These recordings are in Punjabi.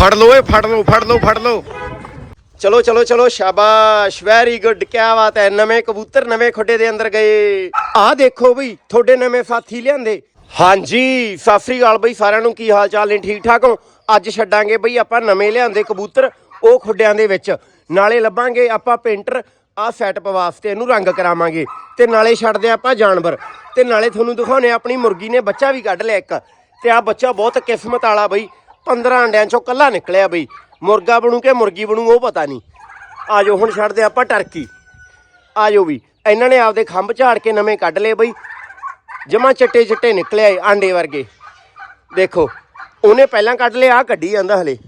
ਫੜ ਲਓ ਏ ਫੜ ਲਓ ਫੜ ਲਓ ਫੜ ਲਓ। ਚਲੋ ਚਲੋ ਚਲੋ, ਸ਼ਾਬਾਸ਼, ਵੈਰੀ ਗੁੱਡ ਕੀ ਬਾਤ ਹੈ। ਨਵੇਂ ਕਬੂਤਰ ਨਵੇਂ ਖੁੱਡੇ ਦੇ ਅੰਦਰ ਗਏ। ਆਹ ਦੇਖੋ ਬਈ, ਤੁਹਾਡੇ ਨਵੇਂ ਸਾਥੀ ਲਿਆਂਦੇ। ਹਾਂਜੀ, ਸਤਿ ਸ੍ਰੀ ਅਕਾਲ ਬਈ, ਸਾਰਿਆਂ ਨੂੰ ਕੀ ਹਾਲ ਚਾਲ ਨੇ? ਠੀਕ ਠਾਕ ਹੋ? ਅੱਜ ਛੱਡਾਂਗੇ ਬਈ ਆਪਾਂ ਨਵੇਂ ਲਿਆਂਦੇ ਕਬੂਤਰ, ਉਹ ਖੁੱਡਿਆਂ ਦੇ ਵਿੱਚ। ਨਾਲੇ ਲੱਭਾਂਗੇ ਆਪਾਂ ਪੇਂਟਰ ਆਹ ਸੈਟਅਪ ਵਾਸਤੇ ਇਹਨੂੰ ਰੰਗ ਕਰਾਵਾਂਗੇ। ਤੇ ਨਾਲੇ ਛੱਡਦੇ ਆਪਾਂ ਜਾਨਵਰ। ਤੇ ਨਾਲੇ ਤੁਹਾਨੂੰ ਦਿਖਾਉਣੇ ਆਪਣੀ ਮੁਰਗੀ ਨੇ ਬੱਚਾ ਵੀ ਕੱਢ ਲਿਆ ਇੱਕ। ਤੇ ਆ ਬੱਚਾ ਬਹੁਤ ਕਿਸਮਤ ਵਾਲਾ ਬਈ 15 ਅੰਡਿਆਂ ਚੋਂ ਕੱਲਾ ਨਿਕਲਿਆ ਬਈ। ਮੁਰਗਾ ਬਣੂ ਕਿ ਮੁਰਗੀ ਬਣੂ, ਉਹ ਪਤਾ ਨਹੀਂ। ਆਜੋ, ਹੁਣ ਛੱਡਦੇ ਆਪਾਂ ਟਰਕੀ। ਆਜੋ ਵੀ ਇਹਨਾਂ ਨੇ ਆਪਦੇ ਖੰਭ ਝਾੜ ਕੇ ਨਵੇਂ ਕੱਢ ਲਏ ਬਈ। ਜਮਾ ਚਿੱਟੇ ਚਿੱਟੇ ਨਿਕਲਿਆ ਏ ਆਂਡੇ ਵਰਗੇ। ਦੇਖੋ, ਉਹਨੇ ਪਹਿਲਾਂ ਕੱਢ ਲਿਆ ਆ ਕੱਢੀ ਜਾਂਦਾ ਹਲੇ।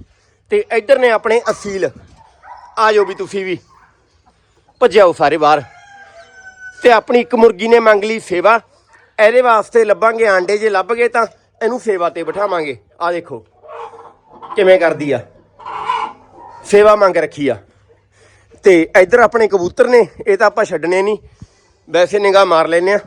ਤੇ ਇੱਧਰ ਨੇ ਆਪਣੇ ਅਸੀਲ। ਆਜੋ ਵੀ ਤੁਸੀਂ ਵੀ। ਭੱਜਿਓ ਸਾਰੇ ਬਾਹਰ। ਤੇ ਆਪਣੀ ਇੱਕ ਮੁਰਗੀ ਨੇ ਮੰਗ ਲਈ ਸੇਵਾ। ਇਹਦੇ ਵਾਸਤੇ ਲੱਭਾਂਗੇ ਆਂਡੇ, ਜੇ ਲੱਭ ਗਏ ਤਾਂ ਇਹਨੂੰ ਸੇਵਾ ਤੇ ਬਿਠਾਵਾਂਗੇ। ਆ ਦੇਖੋ। ਕਿਵੇਂ ਕਰਦੀ ਆ? ਸੇਵਾ ਮੰਗ ਰੱਖੀ ਆ। ਤੇ ਇੱਧਰ ਆਪਣੇ ਕਬੂਤਰ ਨੇ, ਇਹ ਤਾਂ ਆਪਾਂ ਛੱਡਣੇ ਨਹੀਂ। ਵੈਸੇ ਨਿਗਾਹ ਮਾਰ ਲੈਨੇ ਆ।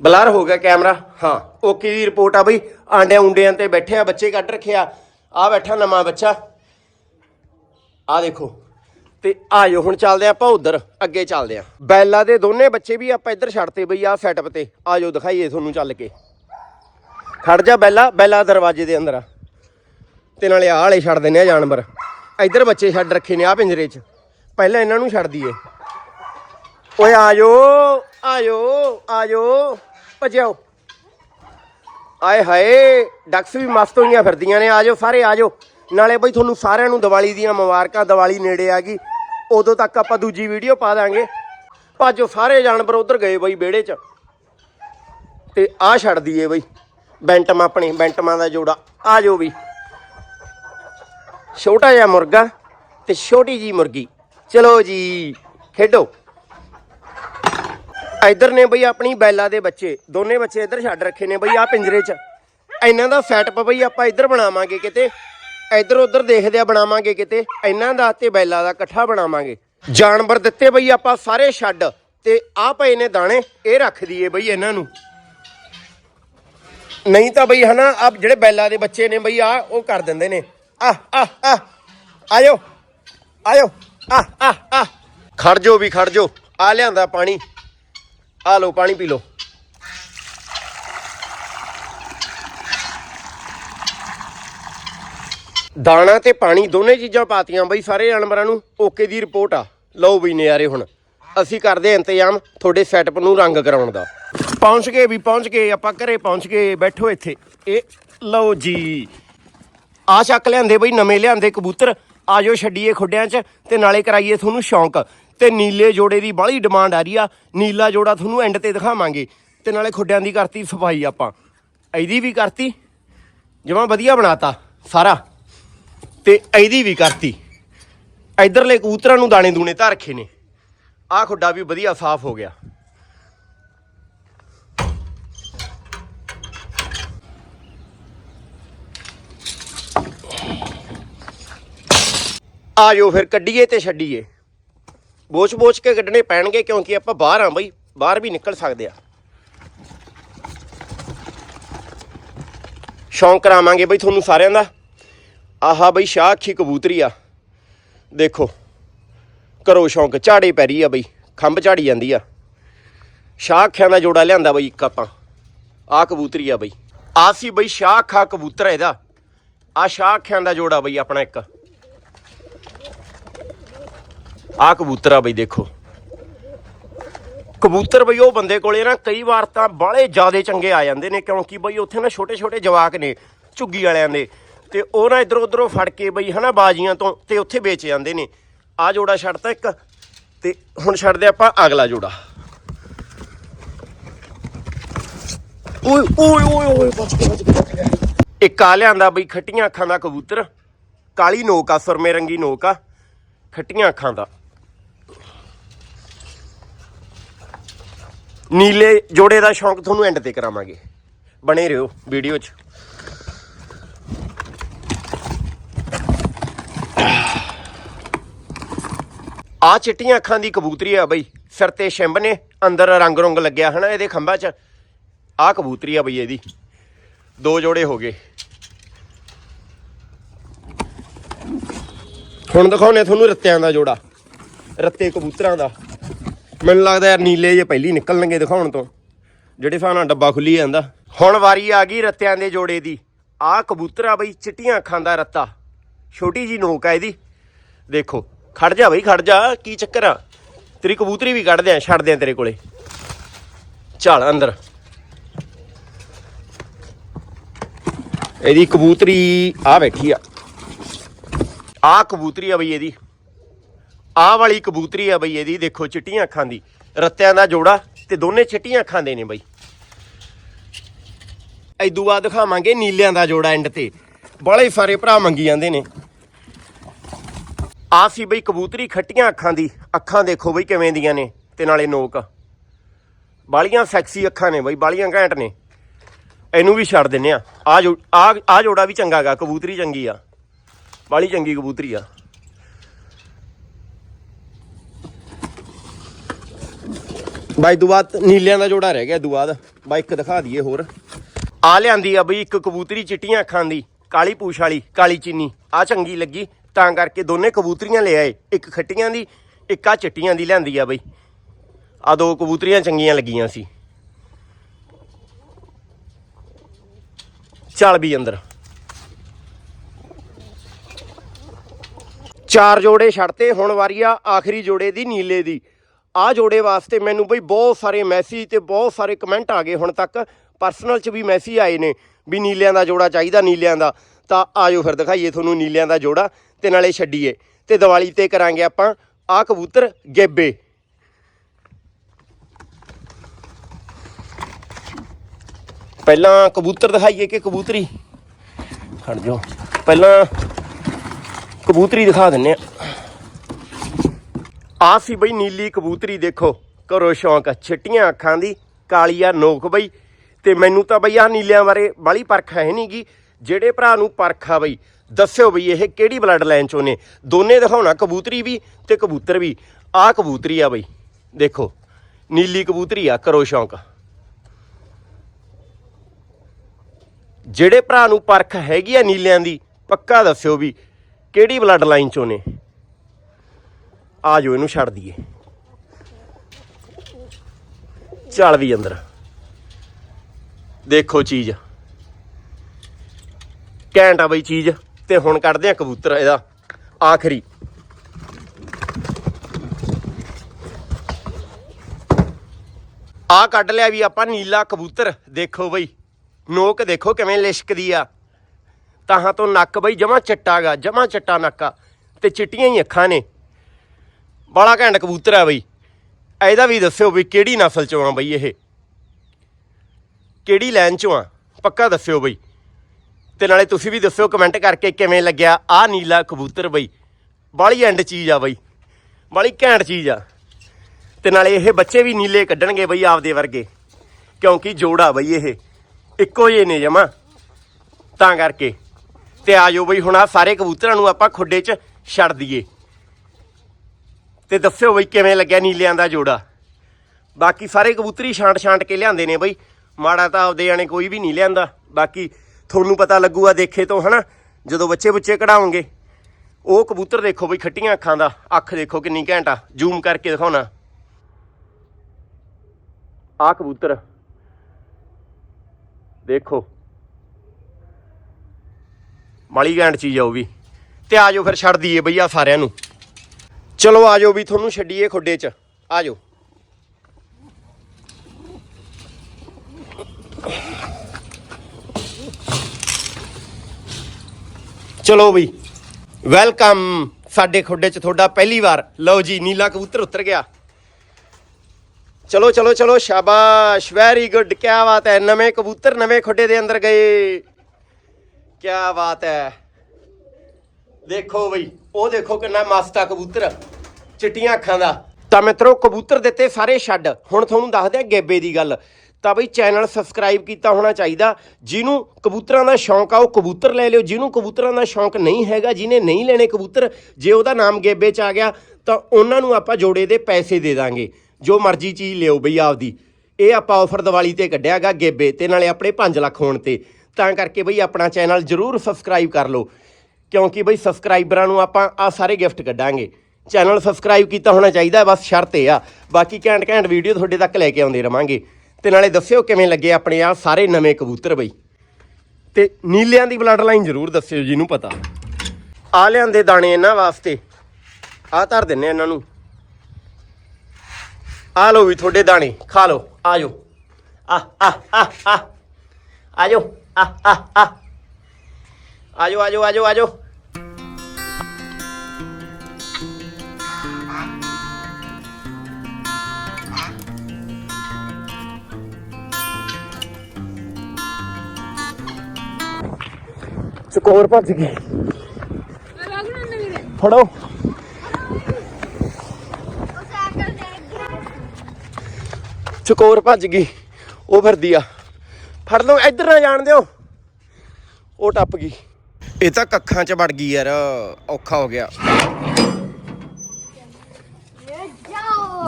ਬਲਰ ਹੋ ਗਿਆ ਕੈਮਰਾ। ਹਾਂ ਓਕੇ ਦੀ ਰਿਪੋਰਟ ਆ ਬਈ? ਆਂਡਿਆਂ ਉਂਡਿਆਂ ਤੇ ਬੈਠੇ ਆ, ਬੱਚੇ ਕੱਢ ਰੱਖਿਆ ਆ। ਬੈਠਾ ਨਵਾਂ ਬੱਚਾ। ਆ ਦੇਖੋ। ਤੇ ਆਜੋ, ਹੁਣ ਚੱਲਦੇ ਆਪਾਂ ਉਧਰ, ਅੱਗੇ ਚੱਲਦੇ ਆ। ਬੈਲਾ ਦੇ ਦੋਨੇ ਬੱਚੇ ਵੀ ਆਪਾਂ ਇੱਧਰ ਛੱਡਤੇ ਬਈ ਆ ਸੈਟਅਪ ਤੇ। ਆਜੋ, ਦਿਖਾਈਏ ਤੁਹਾਨੂੰ ਚੱਲ ਕੇ। ਖੜ ਜਾ ਬੈਲਾ ਬੈਲਾ ਦਰਵਾਜ਼ੇ ਦੇ ਅੰਦਰ ਆ। ਤੇ ਨਾਲੇ ਆਹ ਵਾਲੇ ਛੱਡ ਦਿੰਨੇ ਆ ਜਾਨਵਰ। ਇੱਧਰ ਬੱਚੇ ਛੱਡ ਰੱਖੇ ਨੇ ਆ ਪਿੰਜਰੇ 'ਚ। ਪਹਿਲਾਂ ਇਹਨਾਂ ਨੂੰ ਛੱਡ ਦਈਏ। ਓਏ ਆਜੋ ਆਜੋ ਆਜੋ ਭਜਿਓ ਆਏ ਹਾਏ ਡਕਸ ਵੀ ਮਸਤ ਹੋਈਆਂ ਫਿਰਦੀਆਂ ਨੇ। ਆਜੋ ਸਾਰੇ, ਆਜੋ। ਨਾਲੇ ਬਈ ਤੁਹਾਨੂੰ ਸਾਰਿਆਂ ਨੂੰ ਦੀਵਾਲੀ ਦੀਆਂ ਮੁਬਾਰਕਾਂ, ਦੀਵਾਲੀ ਨੇੜੇ ਆ ਗਈ। ਉਦੋਂ ਤੱਕ ਆਪਾਂ ਦੂਜੀ ਵੀਡੀਓ ਪਾ ਦਾਂਗੇ। ਭਾਜੋ ਸਾਰੇ ਜਾਨਵਰ ਉਧਰ ਗਏ ਬਈ ਵਿਹੜੇ 'ਚ। ਤੇ ਆ ਛੱਡ ਦਈਏ ਬਈ। ਬੈਂਟਮ ਆਪਣੇ, ਬੈਂਟਮਾਂ ਦਾ ਜੋੜਾ। ਆ ਜੋ ਵੀ। ਛੋਟਾ ਜਿਹਾ ਮੁਰਗਾ ਤੇ ਛੋਟੀ ਜੀ ਮੁਰਗੀ। ਚਲੋ ਜੀ, ਖੇਡੋ। ਇੱਧਰ ਨੇ ਬਈ ਆਪਣੀ ਬੈਲਾ ਦੇ ਬੱਚੇ। ਦੋਨੇ ਬੱਚੇ ਇੱਧਰ ਛੱਡ ਰੱਖੇ ਨੇ ਬਈ ਆ ਪਿੰਜਰੇ 'ਚ। ਇਹਨਾਂ ਦਾ ਸੈਟਅਪ ਬਈ ਆਪਾਂ ਇੱਧਰ ਬਣਾਵਾਂਗੇ ਕਿਤੇ। ਇੱਧਰ ਉੱਧਰ ਦੇਖਦੇ ਆ ਬਣਾਵਾਂਗੇ ਕਿਤੇ। ਇਹਨਾਂ ਦਾ ਤੇ ਬੈਲਾ ਦਾ ਇਕੱਠਾ ਬਣਾਵਾਂਗੇ। ਜਾਨਵਰ ਦਿੱਤੇ ਬਈ ਆਪਾਂ ਸਾਰੇ ਛੱਡ। ਤੇ ਆ ਪਏ ਨੇ ਦਾਣੇ, ਇਹ ਰੱਖ ਦਈਏ ਬਈ ਇਹਨਾਂ ਨੂੰ। ਨਹੀਂ ਤਾਂ ਬਈ ਹਨਾ ਆ ਜਿਹੜੇ ਬੈਲਾ ਦੇ ਬੱਚੇ ਨੇ ਬਈ ਆ ਉਹ ਕਰ ਦਿੰਦੇ ਨੇ। ਆ ਆ ਆ ਆਇਓ ਆਇਓ ਆ ਆ ਆ ਖੜ ਜੋ ਵੀ, ਖੜ ਜੋ ਆ ਲਿਆਂਦਾ ਪਾਣੀ। ਆ ਲਓ, ਪਾਣੀ ਪੀ ਲਓ। ਦਾਣਾ ਤੇ ਪਾਣੀ ਦੋਨੇ ਚੀਜ਼ਾਂ ਪਾਤੀਆਂ ਬਈ ਸਾਰੇ ਜਾਨਵਰਾਂ ਨੂੰ। ਓਕੇ ਦੀ ਰਿਪੋਰਟ ਆ। ਲਓ ਬਈ ਨਿਆਰੇ ਹੁਣ। ਅਸੀਂ ਕਰਦੇ ਆਂ ਇੰਤਜ਼ਾਮ ਤੁਹਾਡੇ ਸੈਟਅਪ ਨੂੰ ਰੰਗ ਕਰਾਉਣ ਦਾ। ਪਹੁੰਚ ਗਏ ਵੀ ਪਹੁੰਚ ਗਏ, ਆਪਾਂ ਘਰੇ ਪਹੁੰਚ ਗਏ, ਬੈਠੋ ਇੱਥੇ। ਇਹ ਲਓ ਜੀ। ਆ ਚੱਕ ਲਿਆਂਦੇ ਬਈ, ਨਵੇਂ ਲਿਆਂਦੇ ਕਬੂਤਰ। ਆਜੋ ਛੱਡੀਏ ਖੁੱਡਿਆਂ 'ਚ ਤੇ ਨਾਲੇ ਕਰਾਈਏ ਤੁਹਾਨੂੰ ਸ਼ੌਂਕ। ਤੇ ਨੀਲੇ ਜੋੜੇ ਦੀ ਬਾਹਲੀ ਡਿਮਾਂਡ ਆ ਰਹੀ ਆ। ਨੀਲਾ ਜੋੜਾ ਤੁਹਾਨੂੰ ਐਂਡ ਤੇ ਦਿਖਾਵਾਂਗੇ। ਤੇ ਨਾਲੇ ਖੁੱਡਿਆਂ ਦੀ ਕਰਤੀ ਸਫ਼ਾਈ ਆਪਾਂ। ਇਹਦੀ ਵੀ ਕਰਤੀ। ਜਮਾਂ ਵਧੀਆ ਬਣਾਤਾ ਸਾਰਾ। ਤੇ ਇਹਦੀ ਵੀ ਕਰਤੀ। ਇਧਰਲੇ ਕਬੂਤਰਾਂ ਨੂੰ ਦਾਣੇ ਦੂਣੇ ਧਰ ਰੱਖੇ ਨੇ। ਆਹ ਖੁੱਡਾ ਵੀ ਵਧੀਆ ਸਾਫ਼ ਹੋ ਗਿਆ। ਆਜੋ ਫਿਰ ਕੱਢੀਏ ਤੇ ਛੱਡੀਏ। ਬੋਚ-ਬੋਚ ਕੇ ਕੱਢਣੇ ਪੈਣਗੇ ਕਿਉਂਕਿ ਆਪਾਂ ਬਾਹਰ ਆ ਬਈ, ਬਾਹਰ ਵੀ ਨਿਕਲ ਸਕਦੇ ਆ। ਸ਼ੌਂਕ ਕਰਾਵਾਂਗੇ ਬਈ ਤੁਹਾਨੂੰ ਸਾਰਿਆਂ ਦਾ। ਆਹਾ ਬਈ ਸ਼ਾਹ ਅੱਖੀ ਕਬੂਤਰੀ ਆ। ਦੇਖੋ ਕਰੋ ਸ਼ੌਂਕ ਝਾੜੇ ਪੈ ਰਹੀ ਆ ਬਈ, ਖੰਭ ਝਾੜੀ ਜਾਂਦੀ ਆ। ਸ਼ਾਹ ਅੱਖਾਂ ਦਾ ਜੋੜਾ ਲਿਆਂਦਾ ਬਈ ਇੱਕ ਆਪਾਂ। ਆ ਕਬੂਤਰੀ ਆ ਬਈ। ਆ ਸੀ ਬਈ ਸ਼ਾਹ ਅੱਖਾਂ ਕਬੂਤਰ ਇਹਦਾ। ਆ ਸ਼ਾਹ ਅੱਖਾਂ ਦਾ ਜੋੜਾ ਬਈ ਆਪਣਾ ਇੱਕ। ਆ ਕਬੂਤਰ ਆ ਬਈ ਦੇਖੋ। ਕਬੂਤਰ ਬਈ ਉਹ ਬੰਦੇ ਕੋਲੇ ਨਾ ਕਈ ਵਾਰ ਤਾਂ ਬਾਹਲੇ ਜਿਆਦੇ ਚੰਗੇ ਆ ਜਾਂਦੇ ਨੇ ਕਿਉਂਕਿ ਬਈ ਉੱਥੇ ਨਾ ਛੋਟੇ ਛੋਟੇ ਜਵਾਕ ਨੇ ਝੁੱਗੀ ਵਾਲਿਆਂ ਦੇ। ਤੇ ਉਹ ਨਾ ਇਧਰ ਉਧਰੋਂ ਫੜ ਕੇ ਬਈ ਹਨਾ ਬਾਜੀਆਂ ਤੋਂ ਤੇ ਉੱਥੇ ਵੇਚ ਜਾਂਦੇ ਨੇ। ਆ ਜੋੜਾ ਛੱਡਤਾ ਇੱਕ ਤੇ ਹੁਣ ਛੱਡਦੇ ਆਪਾਂ ਅਗਲਾ ਜੋੜਾ। ਓਏ ਓਏ ਓਏ ਓਏ ਬਚ ਗਿਆ, ਬਚ ਗਿਆ। ਇੱਕ ਆ ਲਿਆਂਦਾ ਬਈ ਖੱਟੀਆਂ ਅੱਖਾਂ ਦਾ ਕਬੂਤਰ। ਕਾਲੀ ਨੋਕ ਆ ਸੁਰਮੇ ਰੰਗੀ ਨੋਕ ਆ। ਖੱਟੀਆਂ ਅੱਖਾਂ ਦਾ। ਨੀਲੇ ਜੋੜੇ ਦਾ ਸ਼ੌਂਕ ਤੁਹਾਨੂੰ ਐਂਡ ਤੇ ਕਰਾਵਾਂਗੇ। ਬਣੇ ਰਹੋ ਵੀਡੀਓ 'ਚ। ਆ ਚਿੱਟੀਆਂ ਅੱਖਾਂ ਦੀ ਕਬੂਤਰੀ ਆ ਬਈ। ਸਿਰ ਤੇ ਸ਼ਿੰਬ ਨੇ, ਅੰਦਰ ਰੰਗ ਰੰਗ ਲੱਗਿਆ ਹਨਾ ਇਹਦੇ ਖੰਭਾਂ 'ਚ। ਆ ਕਬੂਤਰੀ ਆ ਬਈ ਇਹਦੀ। ਦੋ ਜੋੜੇ ਹੋ ਗਏ। ਹੁਣ ਦਿਖਾਉਨੇ ਤੁਹਾਨੂੰ ਰੱਤਿਆਂ ਦਾ ਜੋੜਾ। ਰੱਤੇ ਕਬੂਤਰਾਂ ਦਾ। ਮੈਨੂੰ ਲੱਗਦਾ ਯਾਰ ਨੀਲੇ ਜੇ ਪਹਿਲੀ ਨਿਕਲਣਗੇ ਦਿਖਾਉਣ ਤੋਂ। ਜਿਹੜੇ ਹਿਸਾਬ ਨਾਲ ਡੱਬਾ ਖੁੱਲੀ ਜਾਂਦਾ। ਹੁਣ ਵਾਰੀ ਆ ਗਈ ਰੱਤਿਆਂ ਦੇ ਜੋੜੇ ਦੀ। ਆਹ ਕਬੂਤਰ ਆ ਬਈ, ਚਿੱਟੀਆਂ ਅੱਖਾਂ ਦਾ ਰੱਤਾ। ਛੋਟੀ ਜੀ ਨੋਕ ਆ ਇਹਦੀ। ਦੇਖੋ, ਖੜ ਜਾ ਬਈ, ਖੜ ਜਾ, ਕੀ ਚੱਕਰ ਆ? ਤੇਰੀ ਕਬੂਤਰੀ ਵੀ ਕੱਢਦੇ ਆ ਛੱਡਦੇ ਆ ਤੇਰੇ ਕੋਲੇ। ਚੱਲ, ਅੰਦਰ। ਇਹਦੀ ਕਬੂਤਰੀ ਆ ਬੈਠੀ ਆ। ਆ ਕਬੂਤਰੀ ਆ ਬਈ ਇਹਦੀ। ਆਹ ਵਾਲੀ ਕਬੂਤਰੀ ਆ ਬਈ ਇਹਦੀ, ਦੇਖੋ ਚਿੱਟੀਆਂ ਅੱਖਾਂ ਦੀ। ਰੱਤਿਆਂ ਦਾ ਜੋੜਾ ਤੇ ਦੋਨੇ ਚਿੱਟੀਆਂ ਅੱਖਾਂ ਦੇ ਨੇ ਬਈ। ਐਦੂ ਬਾਅਦ ਦਿਖਾਵਾਂਗੇ ਨੀਲਿਆਂ ਦਾ ਜੋੜਾ ਐਂਡ ਤੇ। ਬੜੇ ਸਾਰੇ ਭਰਾ ਮੰਗੀ ਜਾਂਦੇ ਨੇ। ਆ ਸੀ ਬਈ ਕਬੂਤਰੀ ਖੱਟੀਆਂ ਅੱਖਾਂ ਦੀ। ਅੱਖਾਂ ਦੇਖੋ ਬਈ ਕਿਵੇਂ ਦੀਆਂ ਨੇ ਤੇ ਨਾਲੇ ਨੋਕ। ਬਾਲੀਆਂ ਸੈਕਸੀ ਅੱਖਾਂ ਨੇ ਬਈ ਬਾਲੀਆਂ ਘੈਂਟ ਨੇ। ਇਹਨੂੰ ਵੀ ਛੱਡ ਦਿੰਨੇ ਆ। ਆ ਜੋ ਆ ਆ ਜੋੜਾ ਵੀ ਚੰਗਾ ਗਾ, ਕਬੂਤਰੀ ਚੰਗੀ ਆ। ਬਾਲੀ ਚੰਗੀ ਕਬੂਤਰੀ ਆ। ਬਾਈ ਤੋਂ ਬਾਅਦ ਨੀਲਿਆਂ ਦਾ ਜੋੜਾ ਰਹਿ ਗਿਆ ਦੂ। ਬਾਅਦ ਬਾਈ ਇੱਕ ਦਿਖਾ ਦਈਏ ਹੋਰ। ਆ ਲਿਆਂਦੀ ਆ ਬਈ ਇੱਕ ਕਬੂਤਰੀ ਚਿੱਟੀਆਂ ਅੱਖਾਂ ਦੀ, ਕਾਲੀ ਪੂਛ ਵਾਲੀ, ਕਾਲੀ ਚੀਨੀ। ਆ ਚੰਗੀ ਲੱਗੀ, ਤਾਂ ਕਰਕੇ ਦੋਨੇ ਕਬੂਤਰੀਆਂ ਲੈ ਆਏ। ਇੱਕ ਖੱਟੀਆਂ ਦੀ, ਇੱਕ ਆ ਚਿੱਟੀਆਂ ਦੀ ਲਿਆਂਦੀ ਆ ਬਈ। ਆ ਦੋ ਕਬੂਤਰੀਆਂ ਚੰਗੀਆਂ ਲੱਗੀਆਂ ਸੀ। ਚੱਲ ਵੀ ਅੰਦਰ। ਚਾਰ ਜੋੜੇ ਛੱਡਤੇ, ਹੁਣ ਵਾਰੀ ਆ ਆਖਰੀ ਜੋੜੇ ਦੀ, ਨੀਲੇ ਦੀ। ਆ ਜੋੜੇ ਵਾਸਤੇ ਮੈਨੂੰ ਬਈ ਬਹੁਤ ਸਾਰੇ ਮੈਸੇਜ ਤੇ ਬਹੁਤ ਸਾਰੇ ਕਮੈਂਟ ਆ ਗਏ ਹੁਣ ਤੱਕ। ਪਰਸਨਲ 'ਚ ਵੀ ਮੈਸੇਜ ਆਏ ਨੇ ਵੀ ਨੀਲਿਆਂ ਦਾ ਜੋੜਾ ਚਾਹੀਦਾ, ਨੀਲਿਆਂ ਦਾ। ਤਾਂ ਆਜੋ ਫਿਰ ਦਿਖਾਈਏ ਤੁਹਾਨੂੰ ਨੀਲਿਆਂ ਦਾ ਜੋੜਾ ਤੇ ਨਾਲੇ ਛੱਡੀਏ। ਤੇ ਦੀਵਾਲੀ ਤੇ ਕਰਾਂਗੇ ਆਪਾਂ ਆ ਕਬੂਤਰ ਗੇਬੇ। ਪਹਿਲਾਂ ਕਬੂਤਰ ਦਿਖਾਈਏ ਕਿ ਕਬੂਤਰੀ? ਖੜ ਜਾਓ। ਪਹਿਲਾਂ ਕਬੂਤਰੀ ਦਿਖਾ ਦਿੰਨੇ ਆ। ਆ ਸੀ ਬਈ ਨੀਲੀ ਕਬੂਤਰੀ ਦੇਖੋ। ਕਰੋ ਸ਼ੌਂਕ ਛਿੱਟੀਆਂ ਅੱਖਾਂ ਦੀ ਕਾਲੀ ਆ ਨੋਕ ਬਈ। ਤੇ ਮੈਨੂੰ ਤਾਂ ਬਈ ਆ ਨੀਲਿਆਂ ਬਾਰੇ ਬਾਲੀ ਪਰਖ ਹੈ ਨਹੀਂਗੀ ਜਿਹੜੇ ਭਰਾ ਨੂੰ ਪਰਖ ਆ ਬਈ, ਦੱਸਿਓ ਬਈ ਇਹ ਕਿਹੜੀ ਬਲੱਡ ਲਾਈਨ ਚੋਂ ਨੇ? ਦੋਨੇ ਦਿਖਾਉਣਾ, ਕਬੂਤਰੀ ਵੀ ਤੇ ਕਬੂਤਰ ਵੀ। ਆ ਕਬੂਤਰੀ ਆ ਬਈ, ਦੇਖੋ, ਨੀਲੀ ਕਬੂਤਰੀ ਆ ਕਰੋ ਸ਼ੌਂਕ ਜਿਹੜੇ ਭਰਾ ਨੂੰ ਪਰਖ ਹੈਗੀ ਆ ਨੀਲਿਆਂ ਦੀ, ਪੱਕਾ ਦੱਸਿਓ ਵੀ ਕਿਹੜੀ ਬਲੱਡ ਲਾਈਨ ਚੋਂ ਨੇ? ਆ ਜਾਓ ਇਹਨੂੰ ਛੱਡ ਦਈਏ। ਚੱਲ ਵੀ ਅੰਦਰ। ਦੇਖੋ ਚੀਜ਼। ਘੈਂਟ ਆ ਬਈ ਚੀਜ਼, ਤੇ ਹੁਣ ਕੱਢਦੇ ਆ ਕਬੂਤਰ ਇਹਦਾ। ਆਖਰੀ। ਆ ਕੱਢ ਲਿਆ ਵੀ ਆਪਾਂ ਨੀਲਾ ਕਬੂਤਰ। ਦੇਖੋ ਬਈ, ਨੋਕ ਦੇਖੋ ਕਿਵੇਂ ਲਿਸ਼ਕਦੀ ਆ। ਤਾਹਾਂ ਤੋਂ ਨੱਕ ਬਈ ਜਮਾ ਚਿੱਟਾਗਾ ਜਮਾ ਚਿੱਟਾ ਨੱਕਾ ਤੇ ਚਿੱਟੀਆਂ ਹੀ ਅੱਖਾਂ ਨੇ। ਬੜਾ ਘੈਂਟ ਕਬੂਤਰ ਆ ਬਈ। ਇਹਦਾ ਵੀ ਦੱਸਿਓ ਬਈ ਕਿਹੜੀ ਨਸਲ ਚੋਂ ਆ ਬਈ ਇਹ? ਕਿਹੜੀ ਲਾਈਨ ਚੋਂ ਆ? ਪੱਕਾ ਦੱਸਿਓ ਬਈ। ਤੇ ਨਾਲੇ ਤੁਸੀਂ ਵੀ ਦੱਸਿਓ ਕਮੈਂਟ ਕਰਕੇ ਕਿਵੇਂ ਲੱਗਿਆ ਆ ਨੀਲਾ ਕਬੂਤਰ ਬਈ। ਬਾਲੀ ਐਂਡ ਚੀਜ਼ ਆ ਬਈ। ਬਾਲੀ ਘੈਂਟ ਚੀਜ਼ ਆ। ਤੇ ਨਾਲੇ ਇਹ ਬੱਚੇ ਵੀ ਨੀਲੇ ਕੱਢਣਗੇ ਬਈ ਆਪਦੇ ਵਰਗੇ। ਕਿਉਂਕਿ ਜੋੜਾ ਬਈ ਇਹ। ਇੱਕੋ ਜਿਹੇ ਨੇ ਜਮਾ। ਤਾਂ ਕਰਕੇ। ਤੇ ਆਜੋ ਬਈ, ਹੁਣ ਆ ਸਾਰੇ ਕਬੂਤਰਾਂ ਨੂੰ ਆਪਾਂ ਖੁੱਡੇ 'ਚ ਛੱਡ ਦਈਏ। ਤੇ ਦੱਸਿਓ ਬਈ ਕਿਵੇਂ ਲੱਗਿਆ ਨੀਲਿਆਂ ਦਾ ਜੋੜਾ? ਬਾਕੀ ਸਾਰੇ ਕਬੂਤਰੀ ਛਾਂਟ ਛਾਂਟ ਕੇ ਲਿਆਂਦੇ ਨੇ ਬਈ। ਮਾੜਾ ਤਾਂ ਆਪਦੇ ਜਾਣੇ ਕੋਈ ਵੀ ਨਹੀਂ ਲਿਆਂਦਾ। ਬਾਕੀ ਤੁਹਾਨੂੰ ਪਤਾ ਲੱਗੂਗਾ ਦੇਖੇ ਤੋਂ, ਹਨਾ? ਜਦੋਂ ਬੱਚੇ ਬੱਚੇ ਕਢਾਉਂਗੇ ਉਹ ਕਬੂਤਰ ਦੇਖੋ ਬਈ ਖੱਟੀਆਂ ਅੱਖਾਂ ਦਾ। ਅੱਖ ਦੇਖੋ ਕਿੰਨੀ ਘੈਂਟਾ। ਜ਼ੂਮ ਕਰਕੇ ਦਿਖਾਉਣਾ। ਆ ਕਬੂਤਰ। ਦੇਖੋ। ਮਾਲੀ ਘੈਂਟ ਚੀਜ਼ ਆ ਉਹ ਵੀ। ਤੇ ਆਜੋ ਫਿਰ, ਛੱਡ ਦਈਏ ਬਈ ਆ ਸਾਰਿਆਂ ਨੂੰ। ਚਲੋ ਆਜੋ ਵੀ ਤੁਹਾਨੂੰ ਛੱਡੀਏ ਖੁੱਡੇ 'ਚ। ਆਜੋ ਚਲੋ ਬਈ ਵੈਲਕਮ। ਸਾਡੇ ਖੁੱਡੇ 'ਚ ਤੁਹਾਡਾ ਪਹਿਲੀ ਵਾਰ। ਲਓ ਜੀ, ਨੀਲਾ ਕਬੂਤਰ ਉਤਰ ਗਿਆ। ਚਲੋ ਚਲੋ ਚਲੋ, ਸ਼ਾਬਾਸ਼। ਵੈਰੀ ਗੁੱਡ ਕੀ ਬਾਤ ਹੈ। ਨਵੇਂ ਕਬੂਤਰ ਨਵੇਂ ਖੁੱਡੇ ਦੇ ਅੰਦਰ ਗਏ। ਕੀ ਬਾਤ ਹੈ। ਦੇਖੋ ਬਈ ਉਹ ਦੇਖੋ ਕਿੰਨਾ ਮਸਤ ਆ ਕਬੂਤਰ, ਚਿੱਟੀਆਂ ਅੱਖਾਂ ਦਾ। ਤਾਂ ਮਿੱਤਰੋ, ਕਬੂਤਰ ਦਿੱਤੇ ਸਾਰੇ ਛੱਡ। ਹੁਣ ਤੁਹਾਨੂੰ ਦੱਸਦੇ ਆ ਗੇਬੇ ਦੀ ਗੱਲ। ਤਾਂ ਬਈ ਚੈਨਲ ਸਬਸਕ੍ਰਾਈਬ ਕੀਤਾ ਹੋਣਾ ਚਾਹੀਦਾ। ਜਿਹਨੂੰ ਕਬੂਤਰਾਂ ਦਾ ਸ਼ੌਂਕ ਆ, ਉਹ ਕਬੂਤਰ ਲੈ ਲਿਓ। ਜਿਹਨੂੰ ਕਬੂਤਰਾਂ ਦਾ ਸ਼ੌਂਕ ਨਹੀਂ ਹੈਗਾ, ਜਿਹਨੇ ਨਹੀਂ ਲੈਣੇ ਕਬੂਤਰ, ਜੇ ਉਹਦਾ ਨਾਮ ਗੇਬੇ ਚ ਆ ਗਿਆ, ਤਾਂ ਉਹਨਾਂ ਨੂੰ ਆਪਾਂ ਜੋੜੇ ਦੇ ਪੈਸੇ ਦੇ ਦਾਂਗੇ। ਜੋ ਮਰਜ਼ੀ ਚੀਜ਼ ਲਿਓ ਬਈ ਆਪਦੀ। ਇਹ ਆਪਾਂ ਆਫਰ ਦੀਵਾਲੀ ਤੇ ਕੱਢਿਆਗਾ ਗੇਬੇ ਤੇ, ਨਾਲੇ ਆਪਣੇ 5 ਲੱਖ ਹੋਣ ਤੇ। ਤਾਂ ਕਰਕੇ ਬਈ ਆਪਣਾ ਚੈਨਲ ਜਰੂਰ ਸਬਸਕ੍ਰਾਈਬ ਕਰ ਲਓ। ਕਿਉਂਕਿ ਬਈ ਸਬਸਕ੍ਰਾਈਬਰਾਂ ਨੂੰ ਆਪਾਂ ਆ ਸਾਰੇ ਗਿਫਟ ਕੱਢਾਂਗੇ। ਚੈਨਲ ਸਬਸਕ੍ਰਾਈਬ ਕੀਤਾ ਹੋਣਾ ਚਾਹੀਦਾ, ਬਸ ਸ਼ਰਤ ਇਹ ਆ। ਬਾਕੀ ਘੈਂਟ ਘੈਂਟ ਵੀਡੀਓ ਤੁਹਾਡੇ ਤੱਕ ਲੈ ਕੇ ਆਉਂਦੇ ਰਵਾਂਗੇ। ਤੇ ਨਾਲੇ ਦੱਸਿਓ ਕਿਵੇਂ ਲੱਗੇ ਆਪਣੇ ਆ ਸਾਰੇ ਨਵੇਂ ਕਬੂਤਰ ਬਈ। ਤੇ ਨੀਲਿਆਂ ਦੀ ਬਲੱਡ ਲਾਈਨ ਜ਼ਰੂਰ ਦੱਸਿਓ ਜਿਹਨੂੰ ਪਤਾ। ਆ ਲਿਆਂਦੇ ਦਾਣੇ ਇਹਨਾਂ ਵਾਸਤੇ। ਆ ਧਰ ਦਿੰਨੇ ਇਹਨਾਂ ਨੂੰ। ਆ ਲਓ ਵੀ ਤੁਹਾਡੇ ਦਾਣੇ, ਖਾ ਲਓ, ਆ ਜਾਓ। ਆ ਆ ਆ ਆ ਆ ਜਾਓ ਆ ਆ ਆ ਆ ਜਾਓ ਆ ਜਾਓ ਆ ਜਾਓ। ਸਕੋਰ ਭੱਜ ਗਈ ਫੜੋ। ਸਕੋਰ ਭੱਜ ਗਈ। ਉਹ ਫਿਰਦੀ ਆ। ਫੜ ਲਓ ਇੱਧਰ ਨਾ ਜਾਣ ਦਿਓ। ਉਹ ਟੱਪ ਗਈ। ਇਹ ਤਾਂ ਕੱਖਾਂ 'ਚ ਵੜ ਗਈ ਯਾਰ ਔਖਾ ਹੋ ਗਿਆ।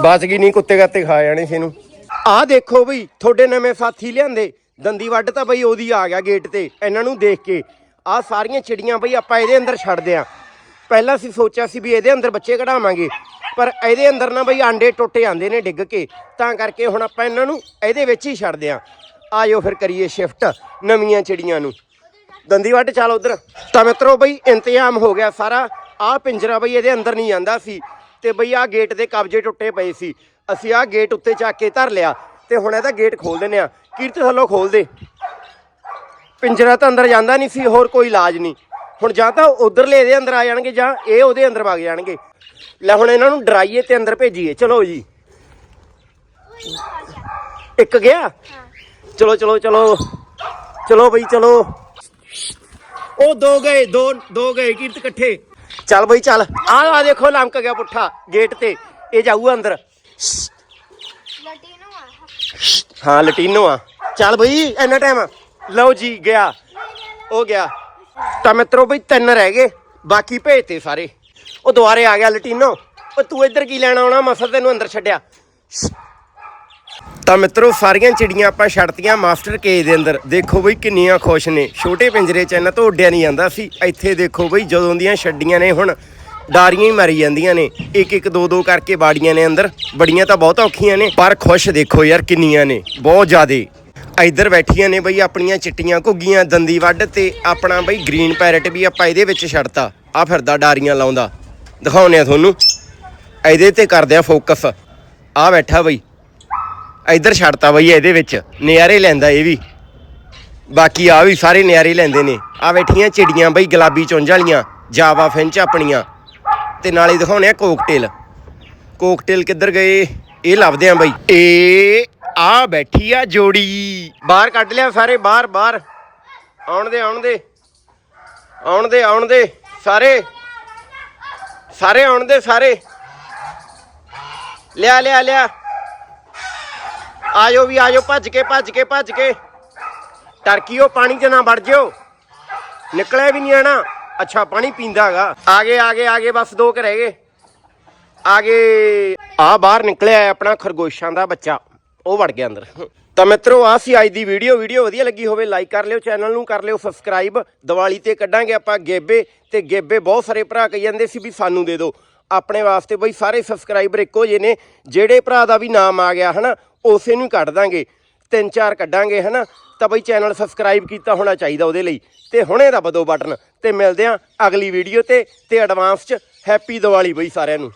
ਬਚ ਗਈ ਨਹੀਂ ਕੁੱਤੇ ਗੱਤੇ ਖਾ ਜਾਣੇ ਸੀ ਇਹਨੂੰ। ਆਹ ਦੇਖੋ ਬਈ ਤੁਹਾਡੇ ਨਵੇਂ ਸਾਥੀ ਲਿਆਂਦੇ। ਦੰਦੀ ਵੱਢ ਤਾਂ ਬਈ ਉਹਦੀ ਆ ਗਿਆ ਗੇਟ ਤੇ ਇਹਨਾਂ ਨੂੰ ਦੇਖ ਕੇ। ਆਹ ਸਾਰੀਆਂ ਚਿੜੀਆਂ ਬਈ ਆਪਾਂ ਇਹਦੇ ਅੰਦਰ ਛੱਡਦੇ ਆ। ਪਹਿਲਾਂ ਅਸੀਂ ਸੋਚਿਆ ਸੀ ਵੀ ਇਹਦੇ ਅੰਦਰ ਬੱਚੇ ਕਢਾਵਾਂਗੇ, ਪਰ ਇਹਦੇ ਅੰਦਰ ਨਾ ਬਈ ਆਂਡੇ ਟੁੱਟੇ ਜਾਂਦੇ ਨੇ ਡਿੱਗ ਕੇ। ਤਾਂ ਕਰਕੇ ਹੁਣ ਆਪਾਂ ਇਹਨਾਂ ਨੂੰ ਇਹਦੇ ਵਿੱਚ ਹੀ ਛੱਡਦੇ ਆ। ਆਜੋ ਫਿਰ ਕਰੀਏ ਸ਼ਿਫਟ ਨਵੀਆਂ ਚਿੜੀਆਂ ਨੂੰ। ਦੰਦੀ ਵੱਟ ਚੱਲ ਉਧਰ। ਤਾਂ ਮਿੱਤਰੋ ਬਈ ਇੰਤਜ਼ਾਮ ਹੋ ਗਿਆ ਸਾਰਾ। ਆਹ ਪਿੰਜਰਾ ਬਈ ਇਹਦੇ ਅੰਦਰ ਨਹੀਂ ਜਾਂਦਾ ਸੀ। ਤੇ ਬਈ ਆਹ ਗੇਟ ਦੇ ਕਬਜੇ ਟੁੱਟੇ ਪਏ ਸੀ। ਅਸੀਂ ਆਹ ਗੇਟ ਉੱਤੇ ਚੱਕ ਕੇ ਧਰ ਲਿਆ। ਤੇ ਹੁਣ ਇਹਦਾ ਗੇਟ ਖੋਲ ਦਿੰਨੇ ਆ। ਕੀਰਤ ਥੱਲੋਂ ਖੋਲ ਦੇ। ਪਿੰਜਰਾ ਤਾਂ ਅੰਦਰ ਜਾਂਦਾ ਨਹੀਂ ਸੀ ਹੋਰ ਕੋਈ ਇਲਾਜ ਨਹੀਂ। ਹੁਣ ਜਾਂ ਤਾਂ ਉਧਰਲੇ ਇਹਦੇ ਅੰਦਰ ਆ ਜਾਣਗੇ ਜਾਂ ਇਹ ਉਹਦੇ ਅੰਦਰ ਵਗ ਜਾਣਗੇ। ਲੈ ਹੁਣ ਇਹਨਾਂ ਨੂੰ ਡਰਾਈਏ ਤੇ ਅੰਦਰ ਭੇਜੀਏ। ਚਲੋ ਜੀ। ਇੱਕ ਗਿਆ? ਚਲੋ ਚਲੋ ਚਲੋ। ਚਲੋ ਬਈ ਚਲੋ। ਉਹ ਦੋ ਗਏ ਦੋ ਦੋ ਗਏ ਕੀਰਤ ਇਕੱਠੇ। ਚੱਲ ਬਈ ਚੱਲ। ਆ ਆ ਦੇਖੋ ਲੰਕ ਗਿਆ ਪੁੱਠਾ ਗੇਟ ਤੇ। ਇਹ ਜਾਊ ਅੰਦਰ। ਲਟੀਨੋ ਆ। ਹਾਂ ਲਟੀਨੋ ਆ। ਚੱਲ ਬਈ ਇੰਨਾ ਟਾਈਮ ਲਓ ਜੀ, ਗਿਆ। ਉਹ ਗਿਆ। ਤਾਂ ਮਿੱਤਰੋ ਬਈ, ਤਿੰਨ ਰਹਿ ਗਏ। ਬਾਕੀ ਭੇਜਤੇ ਸਾਰੇ। ਉਹ ਦੁਬਾਰੇ ਆ ਗਿਆ ਲਟੀਨੋ। ਉਹ ਤੂੰ ਇੱਧਰ ਕੀ ਲੈਣ ਆਉਣਾ? ਮਸਲ ਤੈਨੂੰ ਅੰਦਰ ਛੱਡਿਆ। ਤਾਂ ਮਿੱਤਰੋ, ਸਾਰੀਆਂ ਚਿੜੀਆਂ ਆਪਾਂ ਛੱਡਤੀਆਂ ਮਾਸਟਰ ਕੇਜ ਦੇ ਅੰਦਰ। ਦੇਖੋ ਬਈ, ਕਿੰਨੀਆਂ ਖੁਸ਼ ਨੇ। ਛੋਟੇ ਪਿੰਜਰੇ 'ਚ ਇਹਨਾਂ ਤੋਂ ਉੱਡਿਆ ਨਹੀਂ ਜਾਂਦਾ ਸੀ। ਇੱਥੇ ਦੇਖੋ ਬਈ, ਜਦੋਂ ਦੀਆਂ ਛੱਡੀਆਂ ਨੇ ਹੁਣ, ਡਾਰੀਆਂ ਹੀ ਮਰੀ ਜਾਂਦੀਆਂ ਨੇ। ਇੱਕ ਇੱਕ ਦੋ ਦੋ ਕਰਕੇ ਬਾੜੀਆਂ ਨੇ ਅੰਦਰ। ਬੜੀਆਂ ਤਾਂ ਬਹੁਤ ਔਖੀਆਂ ਨੇ। ਪਰ ਖੁਸ਼ ਦੇਖੋ ਯਾਰ, ਕਿੰਨੀਆਂ ਨੇ। ਬਹੁਤ ਜ਼ਿਆਦੇ। ਇੱਧਰ ਬੈਠੀਆਂ ਨੇ ਬਈ ਆਪਣੀਆਂ ਚਿੱਟੀਆਂ ਘੁੱਗੀਆਂ, ਦੰਦੀ ਵੱਢ ਤੇ ਆਪਣਾ ਬਈ ਗ੍ਰੀਨ ਪੈਰਟ ਵੀ ਆਪਾਂ ਇਹਦੇ ਵਿੱਚ ਛੱਡਤਾ। ਆ ਫਿਰਦਾ ਡਾਰੀਆਂ ਲਾਉਂਦਾ। ਦਿਖਾਉਨੇ ਆ ਤੁਹਾਨੂੰ। ਇਹਦੇ ਤੇ ਕਰਦੇ ਆ ਫੋਕਸ ਆ ਬੈਠਾ ਬਈ। ਇੱਧਰ ਛੱਡਤਾ ਬਈ ਇਹਦੇ ਵਿੱਚ। ਨਿਆਰੇ ਲੈਂਦਾ ਇਹ ਵੀ। ਬਾਕੀ ਆ ਵੀ ਸਾਰੇ ਨਿਆਰੇ ਲੈਂਦੇ ਨੇ। ਆ ਬੈਠੀਆਂ ਚਿੜੀਆਂ ਬਈ, ਗੁਲਾਬੀ ਚੁੰਝ ਵਾਲੀਆਂ, ਜਾਵਾ ਫਿੰਚ ਆਪਣੀਆਂ। ਤੇ ਨਾਲੇ ਦਿਖਾਉਣੇ ਆ ਕੋਕਟੇਲ ਕੋਕਟੇਲ ਕਿੱਧਰ ਗਏ? ਇਹ ਲੱਭਦੇ ਆ ਬਈ। ਏ ਆ ਬੈਠੀ ਆ ਜੋੜੀ। ਬਾਹਰ ਕੱਢ ਲਿਆ ਸਾਰੇ, ਬਾਹਰ ਬਾਹਰ। ਆਉਣ ਦੇ ਆਉਣ ਦੇ। ਆਉਣ ਦੇ ਆਉਣ ਦੇ। ਸਾਰੇ। ਸਾਰੇ ਆਉਣ ਦੇ, ਸਾਰੇ। ਲਿਆ ਲਿਆ ਲਿਆ। ਆਜੋ ਵੀ ਆਜੋ ਭੱਜ ਕੇ ਭੱਜ ਕੇ ਭੱਜ ਕੇ। ਟਰਕੀਓ ਪਾਣੀ 'ਚ ਨਾ ਵੜ ਜਿਓ। ਨਿਕਲਿਆ ਵੀ ਨਹੀਂ ਆਣਾ। ਅੱਛਾ, ਪਾਣੀ ਪੀਂਦਾ ਹੈਗਾ। ਆਗੇ ਆਗੇ ਆਗੇ ਬਸ ਦੋ ਕੁ ਰਹਿ ਗਏ। ਆਗੇ ਆ ਬਾਹਰ ਨਿਕਲਿਆ ਹੈ ਆਪਣਾ ਖਰਗੋਸ਼ਾਂ ਦਾ ਬੱਚਾ। ਉਹ ਵੜ ਗਿਆ ਅੰਦਰ। ਤਾਂ ਮਿੱਤਰੋ ਆ ਸੀ ਅੱਜ ਦੀ ਵੀਡੀਓ ਵੀਡੀਓ ਵਧੀਆ ਲੱਗੀ ਹੋਵੇ ਲਾਈਕ ਕਰ ਲਿਓ ਚੈਨਲ ਨੂੰ ਕਰ ਲਿਓ ਸਬਸਕ੍ਰਾਈਬ ਦੀਵਾਲੀ ਤੇ ਕੱਢਾਂਗੇ ਆਪਾਂ ਗੇਬੇ। ਤੇ ਗੇਬੇ ਬਹੁਤ ਸਾਰੇ ਭਰਾ ਕਹੀ ਜਾਂਦੇ ਸੀ ਵੀ ਸਾਨੂੰ ਦੇ ਦਿਓ। ਆਪਣੇ ਵਾਸਤੇ ਬਈ ਸਾਰੇ ਸਬਸਕ੍ਰਾਈਬਰ ਇੱਕੋ ਜਿਹੇ ਨੇ, ਜਿਹੜੇ ਭਰਾ ਦਾ ਵੀ ਨਾਮ ਆ ਗਿਆ, ਹਨਾ, ਉਸੇ ਨੂੰ ਹੀ ਕੱਢ ਦਾਂਗੇ। ਤਿੰਨ ਚਾਰ ਕੱਢਾਂਗੇ, ਹਨਾ, ਤਾਂ ਬਈ ਚੈਨਲ ਸਬਸਕ੍ਰਾਈਬ ਕੀਤਾ ਹੋਣਾ ਚਾਹੀਦਾ ਉਹਦੇ ਲਈ। ਤੇ ਹੁਣੇ ਦਬਾ ਦਿਓ ਬਟਨ ਤੇ ਮਿਲਦੇ ਆਂ ਅਗਲੀ ਵੀਡੀਓ ਤੇ ਤੇ ਐਡਵਾਂਸ ਚ। ਹੈਪੀ ਦੀਵਾਲੀ ਬਈ ਸਾਰਿਆਂ ਨੂੰ।